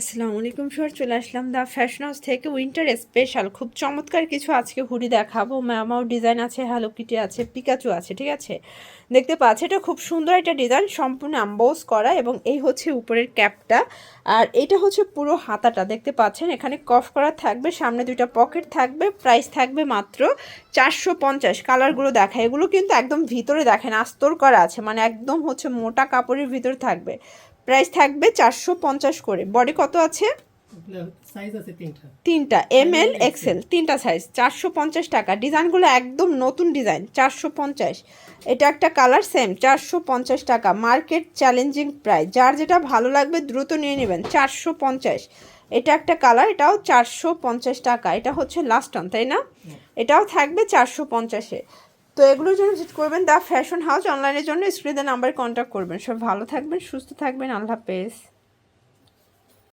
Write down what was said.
আসসালামু আলাইকুম স্যার চলে আসলাম দা ফ্যাশন হাউস থেকে উইন্টার স্পেশাল খুব চমৎকার কিছু আজকে হুডি দেখাবো। ম্যামাও ডিজাইন আছে হ্যালো কিটি আছে পিকাচু আছে, ঠিক আছে? দেখতে পাচ্ছি, এটা খুব সুন্দর একটা ডিজাইন সম্পূর্ণ অ্যাম্বোস করা এবং এই হচ্ছে উপরের ক্যাপটা। আর এটা হচ্ছে পুরো হাতাটা, দেখতে পাচ্ছেন? এখানে কফ করা থাকবে, সামনে দুইটা পকেট থাকবে প্রাইস থাকবে মাত্র চারশো পঞ্চাশ। কালারগুলো দেখা এগুলো কিন্তু একদম ভিতরে দেখেন, আস্তর করা আছে মানে একদম হচ্ছে মোটা কাপড়ের ভিতরে থাকবে। প্রাইস থাকবে চারশো পঞ্চাশ করে। বডি কত আছে? তিনটা। এম এল এক্সেল তিনটা সাইজ চারশো পঞ্চাশ টাকা। ডিজাইনগুলো একদম নতুন ডিজাইন চারশো পঞ্চাশ। এটা একটা কালার সেম চারশো পঞ্চাশ টাকা। মার্কেট চ্যালেঞ্জিং প্রাইস যার যেটা ভালো লাগবে দ্রুত নিয়ে নেবেন। চারশো পঞ্চাশ। এটা একটা কালার এটাও চারশো পঞ্চাশ টাকা। এটা হচ্ছে লাস্ট অন তাই না? এটাও থাকবে চারশো পঞ্চাশে। তো এগুলোর জন্য ভিজিট করবেন। দ্য ফ্যাশন হাউস অনলাইনের জন্য স্ক্রিনে নাম্বারে কন্ট্যাক্ট করবেন। সব ভালো থাকবেন, সুস্থ থাকবেন। আল্লাহ হাফেজ।